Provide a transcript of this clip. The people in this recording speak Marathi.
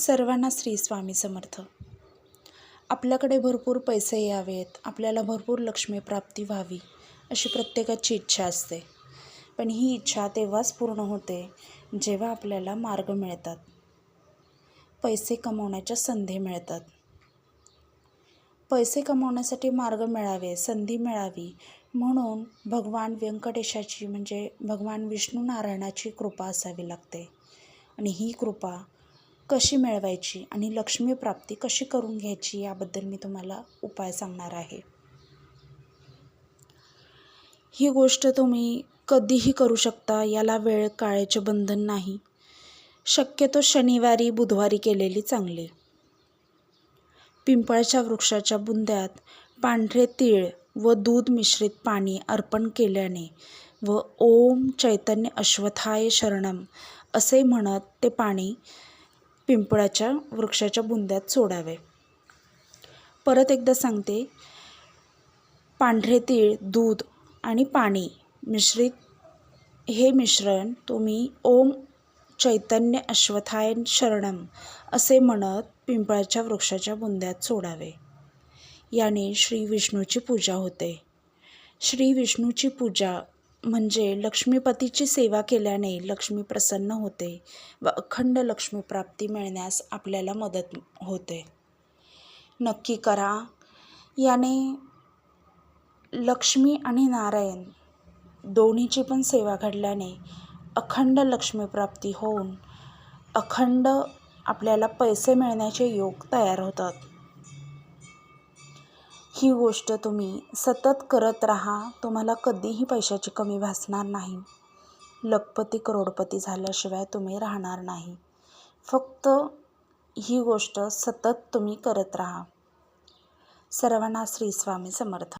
सर्वांना श्री स्वामी समर्थ. आपल्याकडे भरपूर पैसे यावेत. आपल्याला भरपूर लक्ष्मी प्राप्ती व्हावी अशी प्रत्येकाची इच्छा असते. पण ही इच्छा तेव्हाच पूर्ण होते जेव्हा आपल्याला मार्ग मिळतात. पैसे कमवण्याच्या संधी मिळतात. पैसे कमवण्यासाठी मार्ग मिळावे संधी मिळावी म्हणून भगवान व्यंकटेशाची म्हणजे भगवान विष्णू नारायणाची कृपा असावी लागते. आणि ही कृपा कशी मिळवायची आणि लक्ष्मी प्राप्ती कशी करून घ्यायची याबद्दल मी तुम्हाला उपाय सांगणार आहे. ही गोष्ट तुम्ही कधीही करू शकता याला वेळ काळाचे बंधन नाही. शक्यतो शनिवारी बुधवारी केलेली चांगली. पिंपळाच्या वृक्षाच्या बुंद्यात पांढरे तीळ व दूध मिश्रित पाणी अर्पण केल्याने व ओम चैतन्य अश्वथाय शरणम असे म्हणत ते पाणी पिंपळाच्या वृक्षाच्या बुंद्यात सोडावे. परत एकदा सांगते पांढरे तीळ दूध आणि पाणी मिश्रित हे मिश्रण तुम्ही ओम चैतन्य अश्वथाय शरणम असे म्हणत पिंपळाच्या वृक्षाच्या बुंद्यात सोडावे. याने श्री विष्णूची पूजा होते. श्री विष्णूची पूजा म्हणजे लक्ष्मीपतीची सेवा केल्याने लक्ष्मी प्रसन्न होते व अखंड लक्ष्मीप्राप्ती मिळण्यास आपल्याला मदत होते. नक्की करा. याने लक्ष्मी आणि नारायण दोन्हीची पण सेवा घडल्याने अखंड लक्ष्मीप्राप्ती होऊन अखंड आपल्याला पैसे मिळण्याचे योग तयार होतात. ही गोष्ट तुम्ही सतत करत राहा तुम्हाला कधीही पैशाची कमी भासणार नाही. लखपती करोडपती झाल्याशिवाय तुम्ही राहणार नाही. फक्त ही गोष्ट सतत तुम्ही करत राहा. सर्वांना श्री स्वामी समर्थ.